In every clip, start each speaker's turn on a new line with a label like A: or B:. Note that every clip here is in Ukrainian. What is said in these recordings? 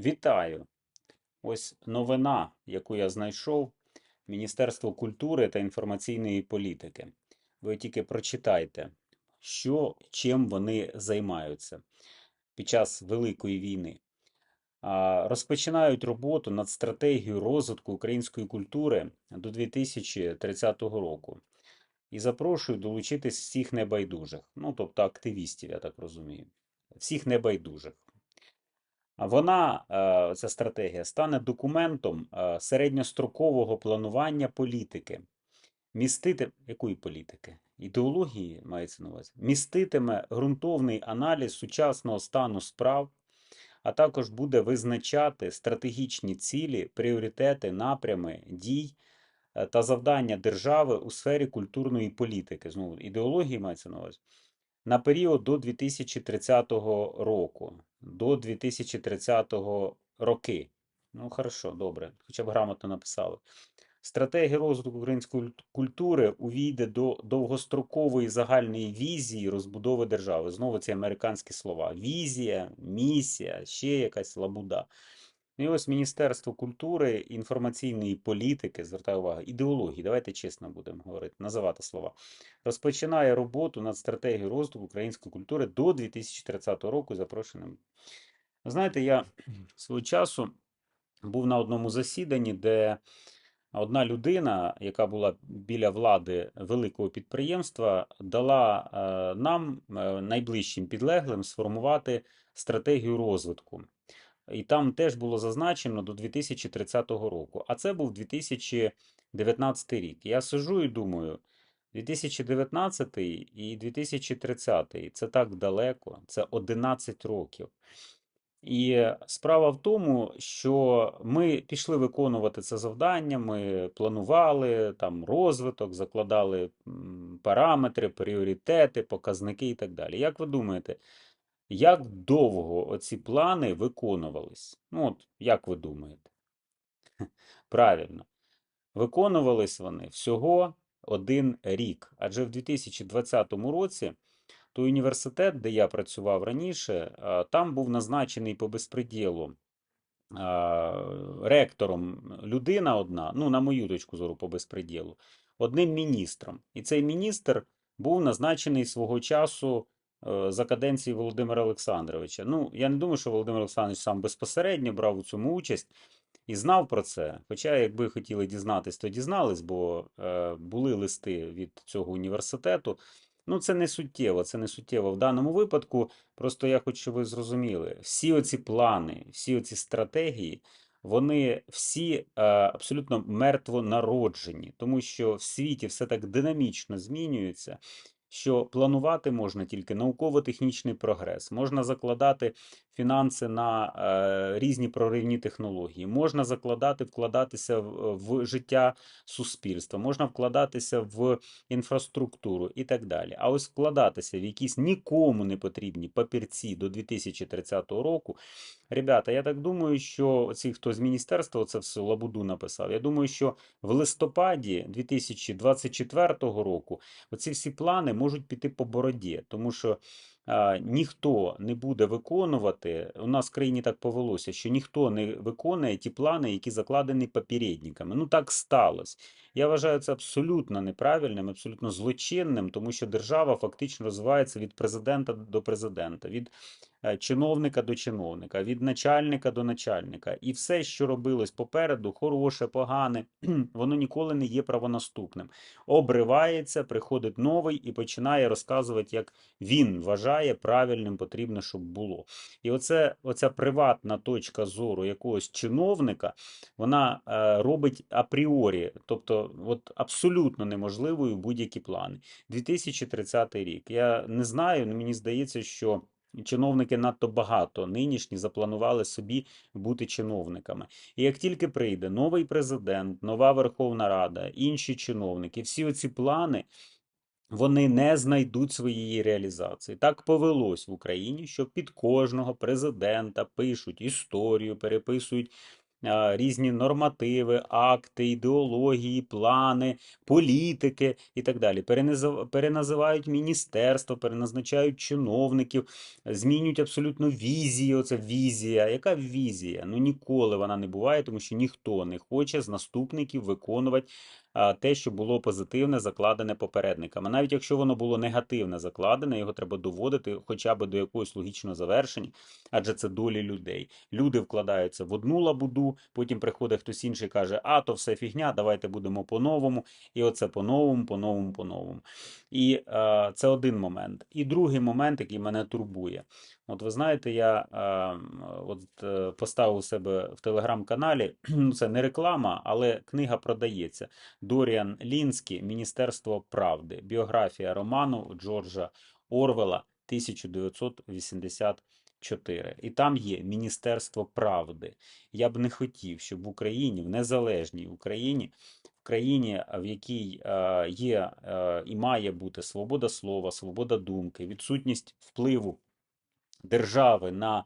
A: Вітаю! Ось новина, яку я знайшов. Міністерство культури та інформаційної політики. Ви тільки прочитайте, що, чим вони займаються під час Великої війни. Розпочинають роботу над стратегією розвитку української культури до 2030 року. І запрошую долучитись всіх небайдужих, ну тобто активістів, я так розумію, всіх небайдужих. Вона, е, ця стратегія, стане документом е, середньострокового планування політики. Містити якої політики? Ідеології мається на увазі. Міститиме ґрунтовний аналіз сучасного стану справ, а також буде визначати стратегічні цілі, пріоритети, напрями дій е, та завдання держави у сфері культурної політики. Знову ідеології мається на увазі на період до 2030 року. До 2030 роки. Ну, хорошо, добре, хоча б грамотно написали. Стратегія розвитку української культури увійде до довгострокової загальної візії розбудови держави. Знову ці американські слова: візія, місія, ще якась лабуда. Ну І ось Міністерство культури, інформаційної політики, звертаю увагу, ідеології, давайте чесно будемо говорити, називати слова, розпочинає роботу над стратегією розвитку української культури до 2030 року запрошеним. Знаєте, я свого часу був на одному засіданні, де одна людина, яка була біля влади великого підприємства, дала е, нам, е, найближчим підлеглим, сформувати стратегію розвитку. І там теж було зазначено до 2030 року. А це був 2019 рік. Я сижу і думаю, 2019 і 2030 це так далеко, це 11 років. І справа в тому, що ми пішли виконувати це завдання, ми планували там розвиток, закладали параметри, пріоритети, показники і так далі. Як ви думаєте, як довго оці плани виконувались? Ну, от як ви думаєте? Правильно, виконувались вони всього один рік. Адже в 2020 році той університет, де я працював раніше, там був назначений по безпреділу ректором людина одна, ну, на мою точку зору, по безпреділу, одним міністром. І цей міністр був назначений свого часу за каденції Володимира Олександровича. Ну, я не думаю, що Володимир Олександрович сам безпосередньо брав у цьому участь і знав про це. Хоча, якби хотіли дізнатись, то дізнались, бо е, були листи від цього університету. Ну, це не суттєво, це не суттєво в даному випадку. Просто я хочу, щоб ви зрозуміли, всі оці плани, всі оці стратегії, вони всі е, абсолютно мертво народжені, тому що в світі все так динамічно змінюється, що планувати можна тільки науково-технічний прогрес, можна закладати фінанси на е, різні проривні технології, можна закладати, вкладатися в, в життя суспільства, можна вкладатися в інфраструктуру і так далі. А ось вкладатися в якісь нікому не потрібні папірці до 2030 року. Ребята, я так думаю, що оці, хто з міністерства це все лабуду написав, я думаю, що в листопаді 2024 року оці всі плани можуть піти по бороді, тому що а, ніхто не буде виконувати. У нас в країні так повелося, що ніхто не виконує ті плани, які закладені попередниками. Ну так сталося. Я вважаю це абсолютно неправильним, абсолютно злочинним, тому що держава фактично розвивається від президента до президента, від чиновника до чиновника, від начальника до начальника. І все, що робилось попереду, хороше, погане, воно ніколи не є правонаступним. Обривається, приходить новий і починає розказувати, як він вважає правильним, потрібно, щоб було. І оце, оця приватна точка зору якогось чиновника, вона е, робить апріорі, тобто от абсолютно неможливою будь-які плани. 2030 рік. Я не знаю, мені здається, що. Чиновники надто багато нинішні запланували собі бути чиновниками. І як тільки прийде новий президент, нова Верховна Рада, інші чиновники, всі оці плани вони не знайдуть своєї реалізації. Так повелось в Україні, що під кожного президента пишуть історію, переписують різні нормативи, акти, ідеології, плани, політики і так далі. Переназив- Переназивають міністерство, переназначають чиновників, змінюють абсолютно візії. Оце візія. Яка візія? Ну ніколи вона не буває, тому що ніхто не хоче з наступників виконувати те, що було позитивне, закладене попередниками. Навіть якщо воно було негативне закладене, його треба доводити хоча б до якогось логічного завершення, адже це долі людей. Люди вкладаються в одну лабуду, потім приходить хтось інший і каже, а то все фігня, давайте будемо по-новому. І оце по-новому, по-новому, по-новому. І е, це один момент. І другий момент, який мене турбує. От ви знаєте, я е, от, е, поставив у себе в телеграм-каналі, ну це не реклама, але книга продається. Доріан Лінський, Міністерство правди, біографія роману Джорджа Орвела 1984. І там є Міністерство правди. Я б не хотів, щоб в Україні, в незалежній Україні, в країні, в якій е, є е, і має бути свобода слова, свобода думки, відсутність впливу держави на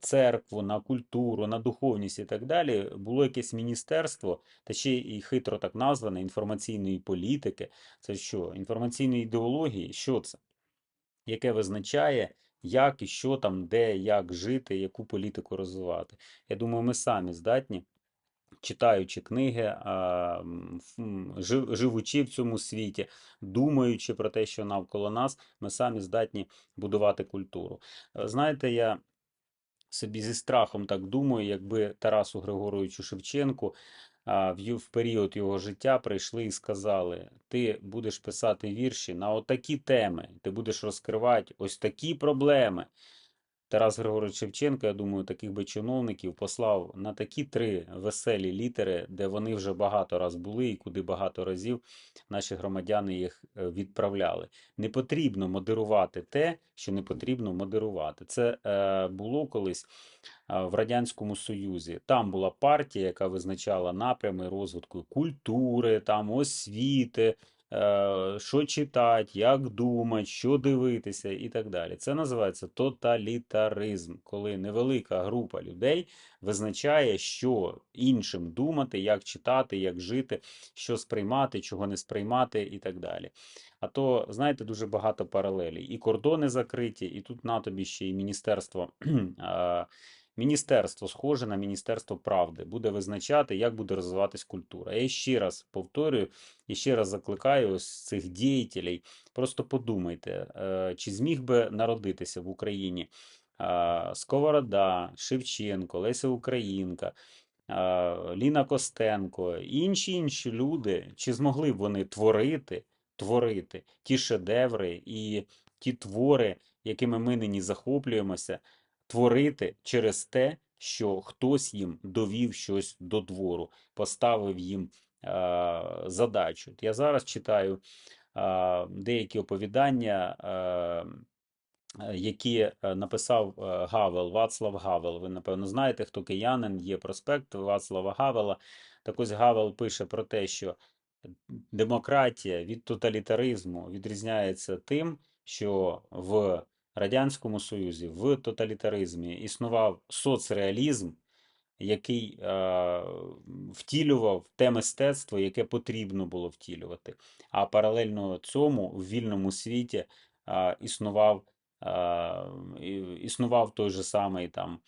A: церкву, на культуру, на духовність і так далі, було якесь міністерство, та ще і хитро так назване інформаційної політики. Це що? Інформаційної ідеології? Що це? Яке визначає, як і що там, де, як жити, яку політику розвивати. Я думаю, ми самі здатні. Читаючи книги, живучи в цьому світі, думаючи про те, що навколо нас, ми самі здатні будувати культуру. Знаєте, я собі зі страхом так думаю, якби Тарасу Григоровичу Шевченку в період його життя прийшли і сказали: ти будеш писати вірші на отакі теми, ти будеш розкривати ось такі проблеми. Тарас Григорович Шевченко, я думаю, таких би чиновників послав на такі три веселі літери, де вони вже багато раз були і куди багато разів наші громадяни їх е, відправляли. Не потрібно модерувати те, що не потрібно модерувати. Це е, було колись е, в Радянському Союзі. Там була партія, яка визначала напрями розвитку культури, там освіти, що читати, як думати, що дивитися і так далі. Це називається тоталітаризм, коли невелика група людей визначає, що іншим думати, як читати, як жити, що сприймати, чого не сприймати і так далі. А то, знаєте, дуже багато паралелей. І кордони закриті, і тут на тобі ще і міністерство. Міністерство схоже на Міністерство правди буде визначати, як буде розвиватись культура. Я ще раз повторюю і ще раз закликаю ось цих діятелей. Просто подумайте, е, чи зміг би народитися в Україні е, Сковорода, Шевченко, Леся Українка, е, Ліна Костенко інші інші люди, чи змогли б вони творити, творити ті шедеври і ті твори, якими ми нині захоплюємося, творити через те, що хтось їм довів щось до двору, поставив їм е, задачу. Я зараз читаю е, деякі оповідання, е, е, які е, написав е, Гавел, Вацлав Гавел. Ви, напевно, знаєте, хто киянин, є проспект Вацлава Гавела. Так ось Гавел пише про те, що демократія від тоталітаризму відрізняється тим, що в Радянському Союзі в тоталітаризмі існував соцреалізм, який е, втілював те мистецтво, яке потрібно було втілювати. А паралельно цьому в вільному світі е, існував, е, існував той же самий там.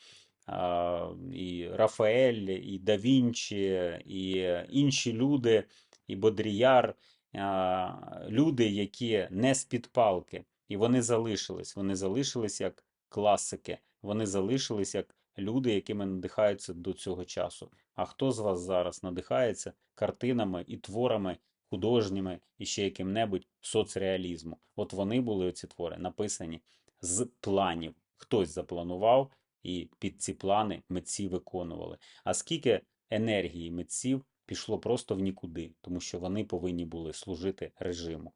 A: е, І Рафаель, і Да Вінчі, і інші люди, і Бодріяр, а, люди, які не з-під палки, і вони залишились. Вони залишились як класики, вони залишились як люди, якими надихаються до цього часу. А хто з вас зараз надихається картинами і творами художніми і ще яким-небудь соцреалізму? От вони були ці твори написані з планів. Хтось запланував, і під ці плани митці виконували. А скільки енергії митців пішло просто в нікуди, тому що вони повинні були служити режиму.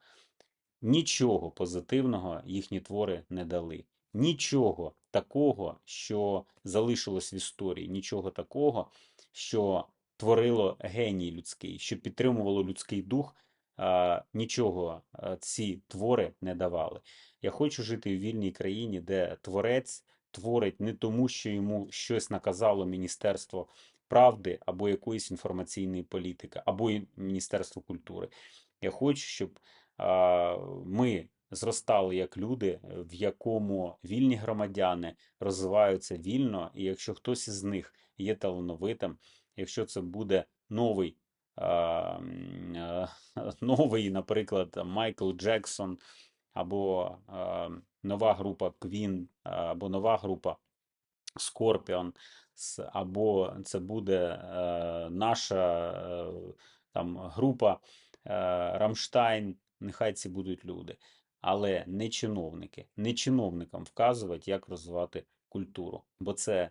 A: Нічого позитивного їхні твори не дали. Нічого такого, що залишилось в історії, нічого такого, що творило геній людський, що підтримувало людський дух, нічого ці твори не давали. Я хочу жити в вільній країні, де творець творить не тому, що йому щось наказало Міністерство правди або якоїсь інформаційної політики, або Міністерство культури. Я хочу, щоб ми зростали як люди, в якому вільні громадяни розвиваються вільно, і якщо хтось із них є талановитим, якщо це буде новий, е, новий, наприклад, Майкл Джексон, або нова група Queen, або нова група Scorpion, або це буде е, наша е, там група е, Рамштайн, нехай ці будуть люди, але не чиновники, не чиновникам вказувати, як розвивати культуру, бо це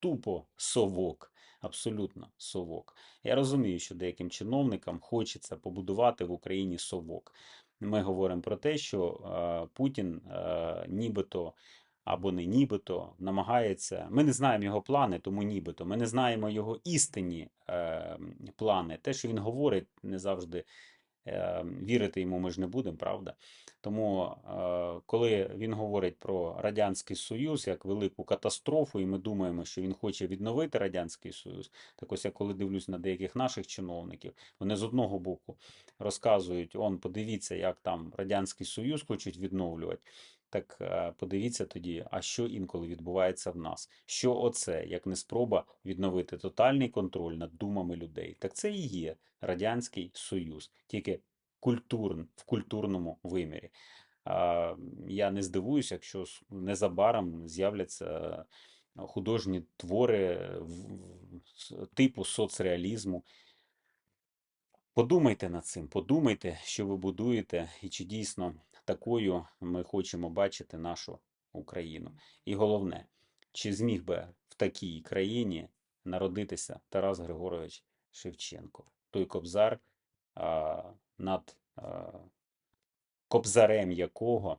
A: тупо совок, абсолютно совок. Я розумію, що деяким чиновникам хочеться побудувати в Україні совок. Ми говоримо про те, що е, Путін е, нібито або не нібито намагається. Ми не знаємо його плани, тому нібито. Ми не знаємо його істинні е, плани. Те, що він говорить, не завжди вірити йому ми ж не будемо, правда? Тому, е, коли він говорить про Радянський Союз як велику катастрофу, і ми думаємо, що він хоче відновити Радянський Союз, так ось я коли дивлюсь на деяких наших чиновників, вони з одного боку розказують: он, подивіться, як там Радянський Союз хочуть відновлювати. Так е, подивіться тоді, а що інколи відбувається в нас? Що оце, як не спроба відновити тотальний контроль над думами людей? Так це і є Радянський Союз, тільки культурн, в культурному вимірі. Я не здивуюся, якщо незабаром з'являться е, художні твори типу соцреалізму. Подумайте над цим, подумайте, що ви будуєте, і чи дійсно такою ми хочемо бачити нашу Україну. І головне, чи зміг би в такій країні народитися Тарас Григорович Шевченко, той кобзар, над кобзарем якого,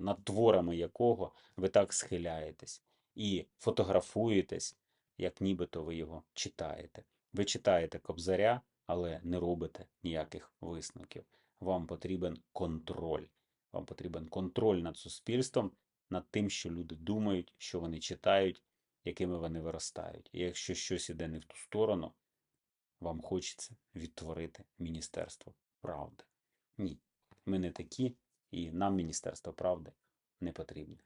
A: над творами якого ви так схиляєтесь і фотографуєтесь, як нібито ви його читаєте. Ви читаєте кобзаря, але не робите ніяких висновків. Вам потрібен контроль. Вам потрібен контроль над суспільством, над тим, що люди думають, що вони читають, якими вони виростають. І якщо щось іде не в ту сторону, вам хочеться відтворити Міністерство правди. Ні, ми не такі, і нам Міністерство правди не потрібне.